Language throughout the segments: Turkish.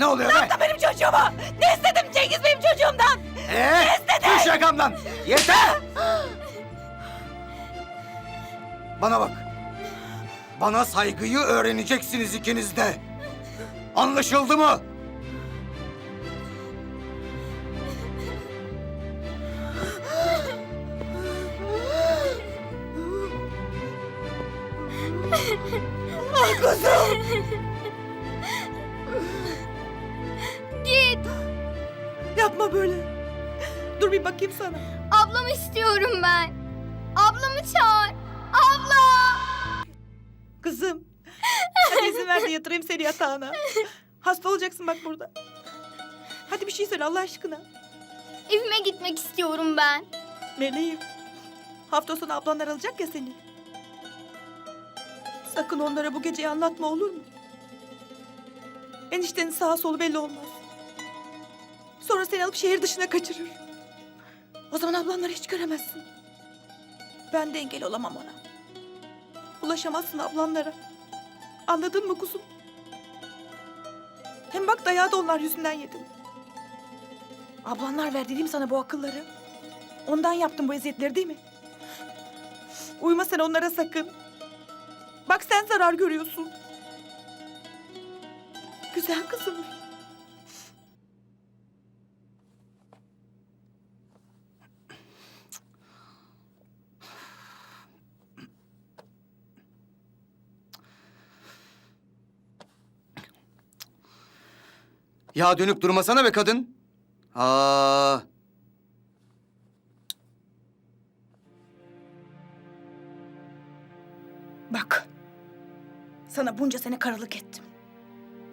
Ne oluyor be? Yaptı benim çocuğuma. Ne istedim Cengiz benim çocuğumdan? Ee, düş yakamdan. Yeter. Bana bak. Bana saygıyı öğreneceksiniz ikiniz de. Anlaşıldı mı? Git. Yapma böyle. Dur bir bakayım sana. Ablamı istiyorum ben. Ablamı çağır. Abla. Kızım. Hadi izin ver de yatırayım seni yatağına. Hasta olacaksın bak burada. Hadi bir şey söyle Allah aşkına. Evime gitmek istiyorum ben. Meleğim. Hafta sonu ablanlar alacak ya seni. Sakın onlara bu geceyi anlatma olur mu? Eniştenin sağa solu belli olmaz. Sonra seni alıp şehir dışına kaçırır. O zaman ablanları hiç göremezsin. Ben de engel olamam ona. Ulaşamazsın ablanlara. Anladın mı kuzum? Hem bak dayağı da onlar yüzünden yedin. Ablanlar verdi değil sana bu akılları? Ondan yaptın bu eziyetleri değil mi? Uyma sen onlara sakın. Bak sen zarar görüyorsun. Güzel kızım. Ya dönüp durmasana be kadın. Aa. Bak. Sana bunca sene karılık ettim.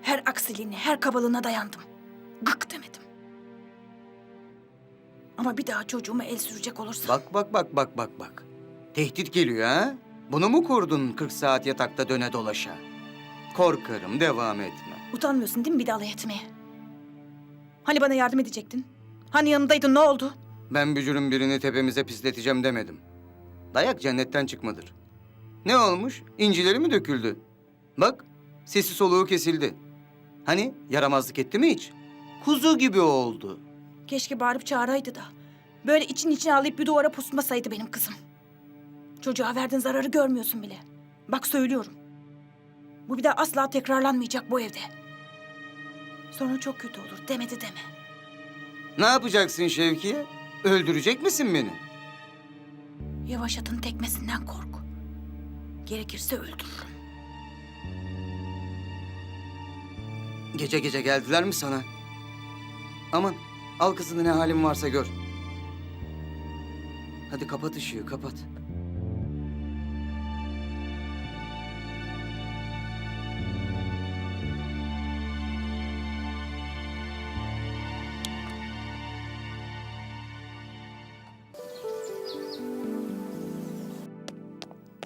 Her aksiliğine, her kabalığına dayandım. Gık demedim. Ama bir daha çocuğuma el sürecek olursa... Bak bak bak bak bak bak. Tehdit geliyor ha? Bunu mu kurdun 40 saat yatakta döne dolaşa? Korkarım devam etme. Utanmıyorsun değil mi bir de alay etmeye? Hani bana yardım edecektin? Hani yanımdaydın ne oldu? Ben bücürün birini tepemize pisleteceğim demedim. Dayak cennetten çıkmadır. Ne olmuş? İncileri mi döküldü? Bak, sesi soluğu kesildi. Hani yaramazlık etti mi hiç? Kuzu gibi oldu. Keşke bağırıp çağıraydı da. Böyle için içine alayıp bir duvara pusmasaydı benim kızım. Çocuğa verdiğin zararı görmüyorsun bile. Bak söylüyorum. Bu bir daha asla tekrarlanmayacak bu evde. Sonra çok kötü olur demedi deme. Ne yapacaksın Şevki'ye? Öldürecek misin beni? Yavaş atın tekmesinden kork. Gerekirse öldürürüm. Gece gece geldiler mi sana? Aman al kızını ne halin varsa gör. Hadi kapat ışığı kapat.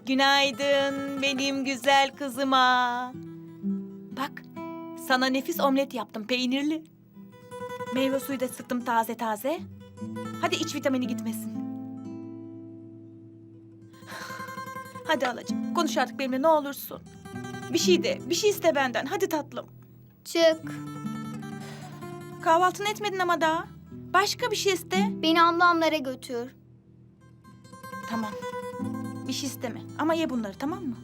Günaydın benim güzel kızıma. Bak sana nefis omlet yaptım peynirli. Meyve suyu da sıktım taze taze. Hadi iç vitamini gitmesin. Hadi alacığım konuş artık benimle ne olursun. Bir şey de bir şey iste benden hadi tatlım. Çık. Kahvaltını etmedin ama daha. Başka bir şey iste. Beni ablamlara götür. Tamam. Bir şey isteme ama ye bunları tamam mı?